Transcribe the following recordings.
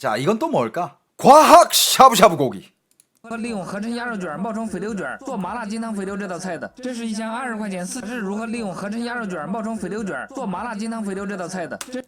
자, 이건 또 뭘까? 과학 샤브샤브 고기. 和利用合成鸭肉卷冒充肥牛卷做麻辣金汤肥牛这道菜的，这是一箱二十块钱四是如何利用合成鸭肉卷冒充肥牛卷做麻辣金汤肥牛这道菜的。这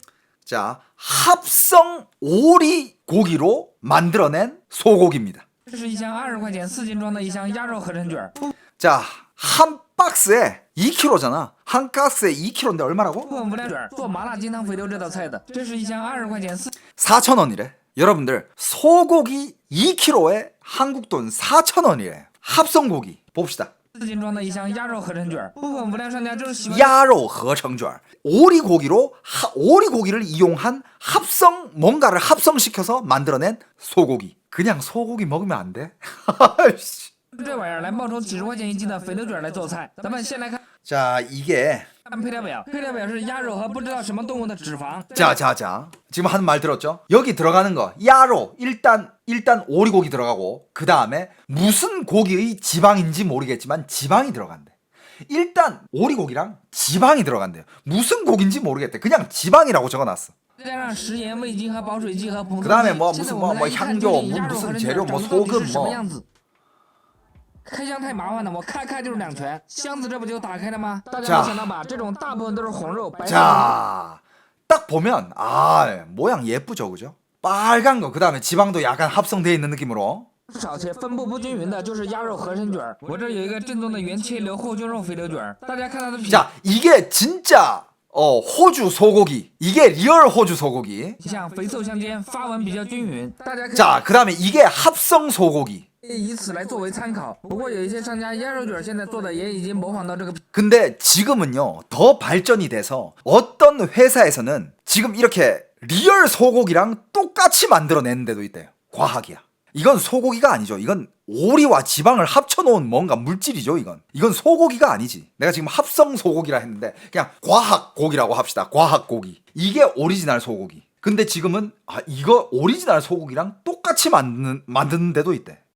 자, 합성 오리 고기로 만들어낸 소고기입니다. 这是一箱二十块钱四斤装的一箱鸭肉合成卷， 자, 한 박스에 2kg잖아. 한 박스에 2kg인데 얼마라고? 部分无量卷做麻辣金汤肥牛这道菜的，这是一箱二十块钱四 4,000원이래. 여러분들, 소고기 2kg에 한국 돈 4,000원이래. 합성 고기. 봅시다. 四斤装的一箱鸭肉合成卷，部分无良商家就是喜欢 야로合成卷. 오리 고기로 하- 오리 고기를 이용한 합성 뭔가를 합성시켜서 만들어낸 소고기. 그냥 소고기 먹으면 안 돼? 아이씨. 这玩意儿来冒充几十块钱一斤的肥牛卷来做菜。咱们先来看 자, 이게 看配料表，配料表是鸭肉和不知道什么动物的脂肪。 자, 자, 자. 지금 하는 말 들었죠? 여기 들어가는 거 야로 일단 일단 오리고기 들어가고 그 다음에 무슨 고기의 지방인지 모르겠지만 지방이 들어간대. 일단 오리고기랑 지방이 들어간대요. 무슨 고기인지 모르겠대. 그냥 지방이라고 적어놨어. 再加上食盐、味精和保水剂和膨 그 胀 다음에 剂。 뭐 现 무슨 在我 뭐 们 뭐 来一看 향료 究竟 뭐 鸭肉合 무슨 成 재료 卷 뭐 长得到底 소금 是什么 뭐 样子。 开箱太麻烦了，我开开就是两拳，箱子这不就打开了吗？大家 자 没想到吧？这种大部分都是红肉，白肉。 자, 딱 보면 아 모양 예쁘죠, 그죠? 빨간 거. 그 다음에 지방도 약간 합성되어 있는 느낌으로. 少切分布不均匀的就是鸭肉合成卷儿。我这儿有一个正宗的原切牛后胸肉肥牛卷儿，大家看它的皮 자, 이게 진짜 어 호주 소고기. 이게 리얼 호주 소고기. 像肥瘦相间，发纹比较均匀。大家可以 자, 그 다음에 이게 합성 소고기. 以此来作为参考。不过有一些商家鸭肉卷儿现在做的也已经模仿到这个 근데 지금은요, 더 발전이 돼서 어떤 회사에서는 지금 이렇게 리얼 소고기랑 똑같이 만들어내는 데도 있대요. 과학이야. 이건 소고기가 아니죠. 이건 오리와 지방을 합쳐놓은 뭔가 물질이죠, 이건. 이건 소고기가 아니지. 내가 지금 합성 소고기라 했는데, 그냥 과학 고기라고 합시다. 과학 고기. 이게 오리지널 소고기. 근데 지금은, 아, 이거 오리지널 소고기랑 똑같이 만드는, 만드는 데도 있대.